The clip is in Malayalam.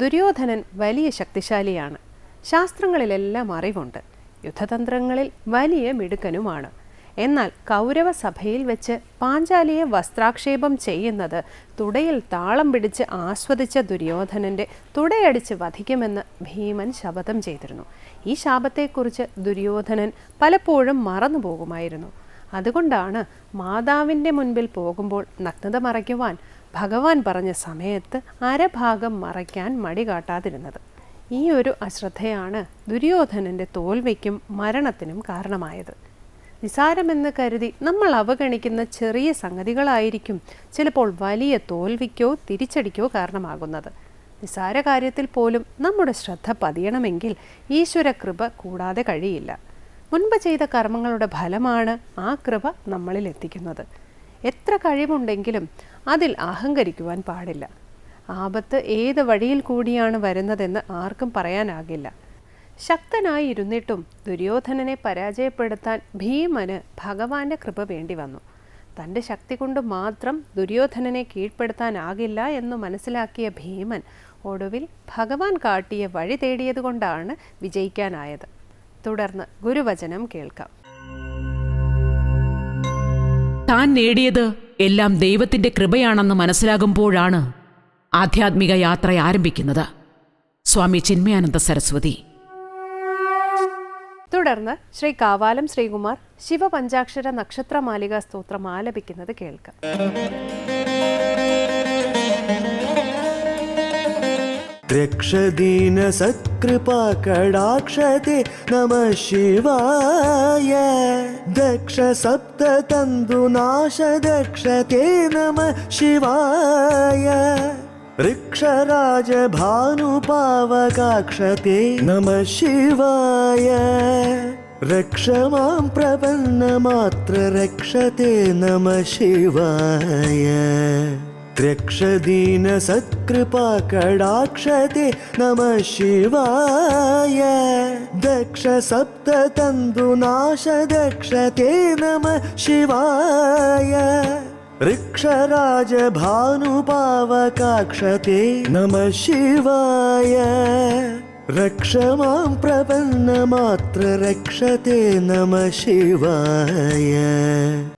ദുര്യോധനൻ വലിയ ശക്തിശാലിയാണ്. ശാസ്ത്രങ്ങളിലെല്ലാം അറിവുണ്ട്. യുദ്ധതന്ത്രങ്ങളിൽ വലിയ മിടുക്കനുമാണ്. എന്നാൽ കൗരവ സഭയിൽ വെച്ച് പാഞ്ചാലിയെ വസ്ത്രാക്ഷേപം ചെയ്യുന്നത് തുടയിൽ താളം പിടിച്ച് ആസ്വദിച്ച ദുര്യോധനന്റെ തുടയടിച്ച് വധിക്കുമെന്ന് ഭീമൻ ശപഥം ചെയ്തിരുന്നു. ഈ ശാപത്തെക്കുറിച്ച് ദുര്യോധനൻ പലപ്പോഴും മറന്നു പോകുമായിരുന്നു അതുകൊണ്ടാണ് മാതാവിന്റെ മുൻപിൽ പോകുമ്പോൾ നഗ്നത മറയ്ക്കുവാൻ ഭഗവാൻ പറഞ്ഞ സമയത്ത് അരഭാഗം മറയ്ക്കാൻ മടി കാട്ടാതിരുന്നത്. ഈ ഒരു അശ്രദ്ധയാണ് ദുര്യോധനന്റെ തോൽവിക്കും മരണത്തിനും കാരണമായത്. നിസാരമെന്ന് കരുതി നമ്മൾ അവഗണിക്കുന്ന ചെറിയ സംഗതികളായിരിക്കും ചിലപ്പോൾ വലിയ തോൽവിക്കോ തിരിച്ചടിക്കോ കാരണമാകുന്നത്. നിസാര കാര്യത്തിൽ പോലും നമ്മുടെ ശ്രദ്ധ പതിയണമെങ്കിൽ ഈശ്വര കൃപ കൂടാതെ കഴിയില്ല. മുൻപ് ചെയ്ത കർമ്മങ്ങളുടെ ഫലമാണ് ആ കൃപ നമ്മളിൽ എത്തിക്കുന്നത്. എത്ര കഴിവുണ്ടെങ്കിലും അതിൽ അഹങ്കരിക്കുവാൻ പാടില്ല. ആപത്ത് ഏത് വഴിയിൽ കൂടിയാണ് വരുന്നതെന്ന് ആർക്കും പറയാനാകില്ല. ശക്തനായി ഇരുന്നിട്ടും ദുര്യോധനനെ പരാജയപ്പെടുത്താൻ ഭീമന് ഭഗവാന്റെ കൃപ വേണ്ടി വന്നു. തന്റെ ശക്തി കൊണ്ട് മാത്രം ദുര്യോധനനെ കീഴ്പ്പെടുത്താനാകില്ല എന്ന് മനസ്സിലാക്കിയ ഭീമൻ ഒടുവിൽ ഭഗവാൻ കാട്ടിയ വഴി തേടിയതുകൊണ്ടാണ് വിജയിക്കാനായത്. തുടർന്ന് ഗുരുവചനം കേൾക്കാം. താൻ നേടിയത് എല്ലാം ദൈവത്തിന്റെ കൃപയാണെന്ന് മനസ്സിലാകുമ്പോഴാണ് ആധ്യാത്മിക യാത്ര ആരംഭിക്കുന്നത്. സ്വാമി ചിന്മയാനന്ദ സരസ്വതി. തുടർന്ന് ശ്രീ കാവാലം ശ്രീകുമാർ ശിവപഞ്ചാക്ഷര നക്ഷത്രമാലിക സ്തോത്രം ആലപിക്കുന്നത് കേൾക്കാം. रक्षदीन सत्कृपा कडाक्षते नमः शिवाय। दक्ष सप्त तन्दुनाश दक्षते नमः शिवाय। ऋक्षराज भानुपावकाक्षते नमः शिवाय। रक्ष माँ प्रपन्नमात्र रक्षते नमः शिवाय। रक्षदीन सत्कृपा कडाक्षते नमः शिवाय। दक्ष सप्त तन्दुनाश दक्षते नमः शिवाय। ऋक्षराज भानुपावकाक्षते नमः शिवाय। रक्ष माँ प्रपन्नमात्र रक्षते नमः शिवाय।